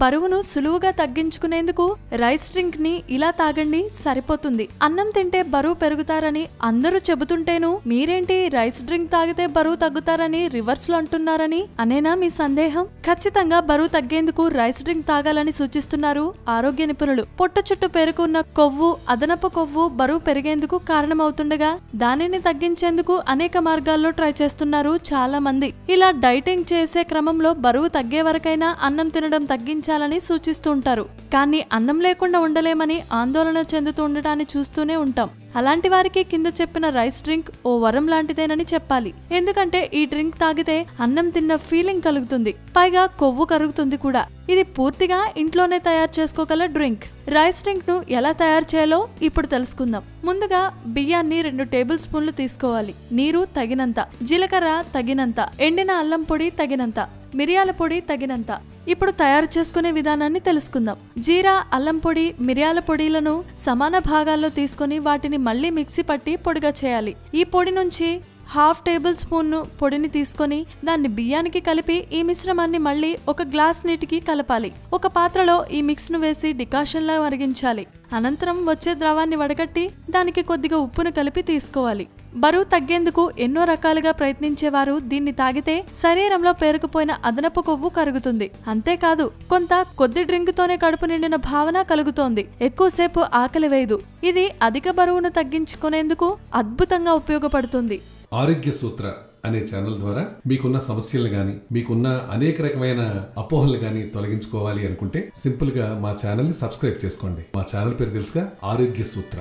బరువును సులువుగా తగ్గించుకునేందుకు రైస్ డ్రింక్ని ఇలా తాగండి సరిపోతుంది. అన్నం తింటే బరువు పెరుగుతారని అందరూ చెబుతుంటేను మీరేంటి రైస్ డ్రింక్ తాగితే బరువు తగ్గుతారని రివర్స్లో అంటున్నారని అనేనా మీ సందేహం? ఖచ్చితంగా బరువు తగ్గేందుకు రైస్ డ్రింక్ తాగాలని సూచిస్తున్నారు ఆరోగ్య నిపుణులు. పొట్ట చుట్టూ పేరుకున్న కొవ్వు అదనపు కొవ్వు బరువు పెరిగేందుకు కారణమవుతుండగా దానిని తగ్గించేందుకు అనేక మార్గాల్లో ట్రై చేస్తున్నారు చాలా మంది ఇలా డైటింగ్ చేసే క్రమంలో బరువు తగ్గే వరకైనా అన్నం తినడం తగ్గించి సూచిస్తూ ఉంటారు కానీ అన్నం లేకుండా ఉండలేమని ఆందోళన చెందుతూ ఉండటాన్ని చూస్తూనే ఉంటాం. అలాంటి వారికి కింద చెప్పిన రైస్ డ్రింక్ ఓ వరం లాంటిదేనని చెప్పాలి. ఎందుకంటే ఈ డ్రింక్ తాగితే అన్నం తిన్న ఫీలింగ్ కలుగుతుంది. పైగా కొవ్వు కరుగుతుంది కూడా. ఇది పూర్తిగా ఇంట్లోనే తయారు చేసుకోగల డ్రింక్. రైస్ డ్రింక్ను ఎలా తయారు చేయాలో ఇప్పుడు తెలుసుకుందాం. ముందుగా బియ్యాన్ని రెండు టేబుల్ స్పూన్లు తీసుకోవాలి. నీరు తగినంత. జీలకర్ర తగినంత. ఎండిన అల్లం పొడి తగినంత. మిరియాల పొడి తగినంత. ఇప్పుడు తయారు చేసుకునే విధానాన్ని తెలుసుకుందాం. జీరా అల్లం పొడి మిరియాల పొడిలను సమాన భాగాల్లో తీసుకొని వాటిని మళ్ళీ మిక్సీ పట్టి పొడిగా చేయాలి. ఈ పొడి నుంచి హాఫ్ టేబుల్ స్పూన్ పొడిని తీసుకొని దాన్ని బియ్యానికి కలిపి ఈ మిశ్రమాన్ని మళ్ళీ ఒక గ్లాస్ నీటికి కలపాలి. ఒక పాత్రలో ఈ మిక్స్ను వేసి డికాషన్లా మరిగించాలి. అనంతరం వచ్చే ద్రవాన్ని వడగట్టి దానికి కొద్దిగా ఉప్పును కలిపి తీసుకోవాలి. బరువు తగ్గేందుకు ఎన్నో రకాలుగా ప్రయత్నించేవారు దీన్ని తాగితే శరీరంలో పేరుకుపోయిన అదనపు కొవ్వు కరుగుతుంది. అంతేకాదు కొంత కొద్ది డ్రింక్తోనే కడుపు నిండిన భావన కలుగుతోంది. ఎక్కువసేపు ఆకలి వేయదు. ఇది అధిక బరువును తగ్గించుకునేందుకు అద్భుతంగా ఉపయోగపడుతుంది. ఆరోగ్య సూత్ర అనే ఛానల్ ద్వారా మీకున్న సమస్యలు గాని మీకున్న అనేక రకమైన అపోహలు గాని తొలగించుకోవాలి అనుకుంటే సింపుల్గా మా ఛానల్ని సబ్స్క్రైబ్ చేసుకోండి. మా ఛానల్ పేరు తెలుసుగా ఆరోగ్య సూత్ర.